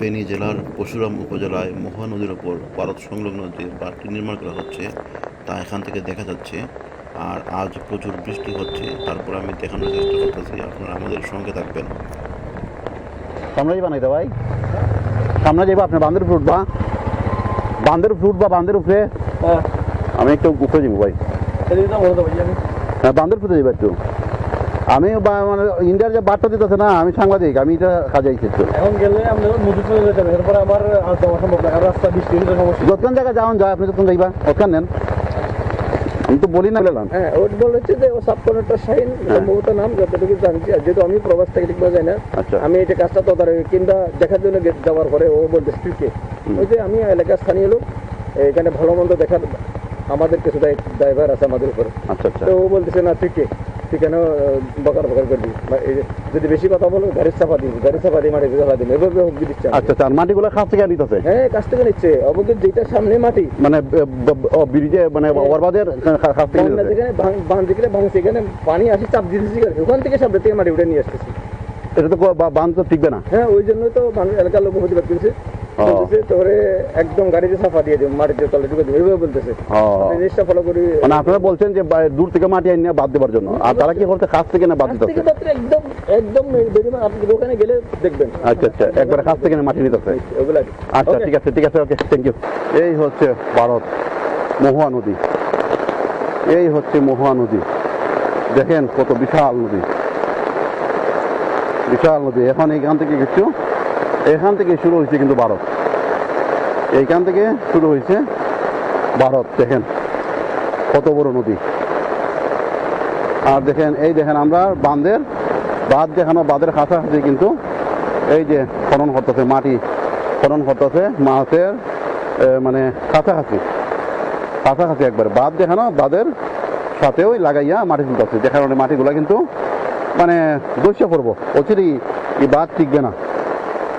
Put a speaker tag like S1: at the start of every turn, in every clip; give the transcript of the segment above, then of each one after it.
S1: ফেনী জেলার পরশুরাম উপজেলায় মহা নদীর ওপর ভারত সংলগ্ন যে বাঁধটি নির্মাণ করা হচ্ছে তা এখান থেকে দেখা যাচ্ছে। আর আজ প্রচুর বৃষ্টি হচ্ছে তারপর আমি দেখানোর চেষ্টা করতেছি। আপনারা আমাদের সঙ্গে থাকবেন।
S2: সামনে যাবা নাই ভাই। সামনে যাইবা আপনি বান্ধের উপরে উঠবা। বান্ধের উপরে উঠবা বান্ধের উপরে।
S3: হ্যাঁ।
S2: আমি একটু উপরে যাব ভাই।
S3: এদিকে তো বলতে আমি।
S2: হ্যাঁ বান্ধের উপরে যাইবা একটু। আমি মানে ইন্ডিয়ার যে বার্তা দিতেছে না আমি সাংবাদিক আমি এটা আইছি একটু
S3: এখন গেলে আপনি মজুদ চলে যেতে হবে এরপরে আমার আর যাওয়া সম্ভব না রাস্তা বৃষ্টি সমস্যা।
S2: যতক্ষণ জায়গায় যাওয়ান যায় আপনি যতক্ষণ যাইবা ওখান নেন। আমি তো বলি না বললাম
S3: হ্যাঁ ওর বলেছে যে ও সাবকন্ডাক্টর শাহিন সম্ভবত নাম যতটুকু জানছি আর যেহেতু আমি প্রবাস থেকে ঠিক যায় না
S2: আচ্ছা।
S3: আমি এটা কাজটা তদারকি কিংবা দেখার জন্য যাওয়ার পরে ও বলতে স্ত্রীকে ওই যে আমি এলাকার স্থানীয় লোক এখানে ভালো মন্দ দেখার আমাদের কিছু ড্রাইভার আছে আমাদের উপরে।
S2: আচ্ছা আচ্ছা।
S3: তো ও বলতেছে না তুই কে? তুই কেন বকার বকার করবি যদি বেশি কথা বলো গাড়ির চাপা দিবি গাড়ির চাপা দিয়ে মাটি চাপা দিবি এভাবে হুমকি দিচ্ছে
S2: আচ্ছা আচ্ছা মাটিগুলো খাস থেকে নিতেছে
S3: হ্যাঁ কাছ থেকে নিচ্ছে। অবশ্যই যেটা সামনে মাটি।
S2: মানে ব্রিজে মানে ওভারবাদের খাস থেকে
S3: যেখানে বাঁধ যেখানে ভাঙছে এখানে পানি আসি চাপ দিতেছি ওখান থেকে সামনে থেকে মাটি উঠে নিয়ে আসতেছি।
S2: এটা তো বাঁধ তো টিকবে না।
S3: হ্যাঁ ওই জন্যই তো মানুষ এলাকার লোক প্রতিবাদ করেছে
S2: ও।
S3: একদম গাড়িতে সাফা দিয়ে দেবো মাটিতে তলে ঢুকে দেবো এভাবে বলতেছে। জিনিসটা ফলো করি
S2: মানে আপনারা বলছেন যে দূর থেকে মাটি আনিয়ে বাদ দেওয়ার জন্য। আর তারা কি করতে খাস থেকে না বাদ
S3: কাছ
S2: দিতেছে?
S3: থেকে মাত্র একদম একদম আপনি ওখানে গেলে দেখবেন।
S2: আচ্ছা আচ্ছা। একবারে খাস থেকে মাটি নিতেছে? আচ্ছা ঠিক আছে ঠিক আছে ওকে থ্যাংক ইউ এই হচ্ছে ভারত মহুয়া নদী। এই হচ্ছে মহুয়া নদী। দেখেন কত বিশাল নদী। বিশাল নদী। এখন এইখান থেকে কিছু এখান থেকে শুরু হয়েছে কিন্তু ভারত। এইখান থেকে শুরু হয়েছে ভারত, দেখেন। কত বড় নদী। আর দেখেন, এই দেখেন আমরা বাঁধের, বাঁধ দেখানো বাঁধের কাছাকাছি কিন্তু এই যে খনন করতেছে, মাটি খনন করতেছে, মাছের মানে কাছাকাছি। কাছাকাছি একবার। বাঁধ দেখানো বাঁধের সাথে ওই লাগাইয়া মাটি তুলতেছে। যে কারণে মাটিগুলা কিন্তু মানে দস্য পড়ব অচিরেই এই বাঁধ টিকবে না।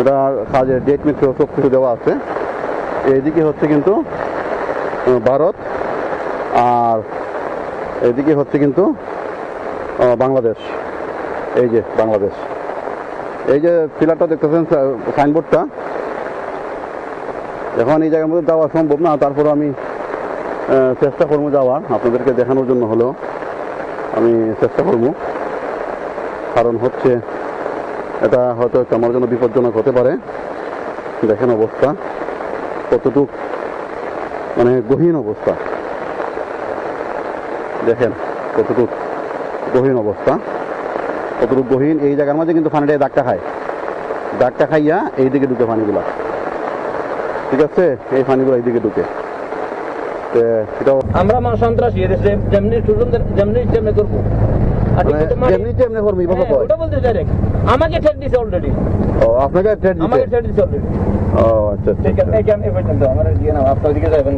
S2: এটা কাজের ডেট মিত্র সব কিছু দেওয়া আছে। এইদিকে হচ্ছে কিন্তু ভারত আর এদিকে হচ্ছে কিন্তু বাংলাদেশ। এই যে বাংলাদেশ। এই যে পিলারটা দেখতেছেন সাইনবোর্ডটা এখন এই জায়গার মধ্যে যাওয়া সম্ভব না তারপর আমি চেষ্টা করব যাওয়ার। আপনাদেরকে দেখানোর জন্য হলেও আমি চেষ্টা করব। কারণ হচ্ছে এটা হয়তো একটু আমার জন্য বিপজ্জনক হতে পারে। দেখেন অবস্থা। কতটুক মানে গহীন অবস্থা। দেখেন কতটুক গহীন অবস্থা। কতটুক গহীন, এই জায়গার মাঝে কিন্তু পানিটা দাগটা খায়। দাগটা খাইয়া এইদিকে ঢুকে পানিগুলা ঠিক আছে? এই পানিগুলো এইদিকে ঢুকে।
S3: আমরা মা সন্ত্রাসী যেমনি যেমনি করব।
S2: মানে
S3: হ্যাঁ, আমাকে ঠেট দিছে অলরেডি
S2: ও আপনাকে
S3: আমাকে ঠেট দিছে অলরেডি
S2: ও আচ্ছা আচ্ছা
S3: ঠিক আছে এই ক্যাম্প পর্যন্ত আমার দিয়ে নাও আপনার দিকে যাবেন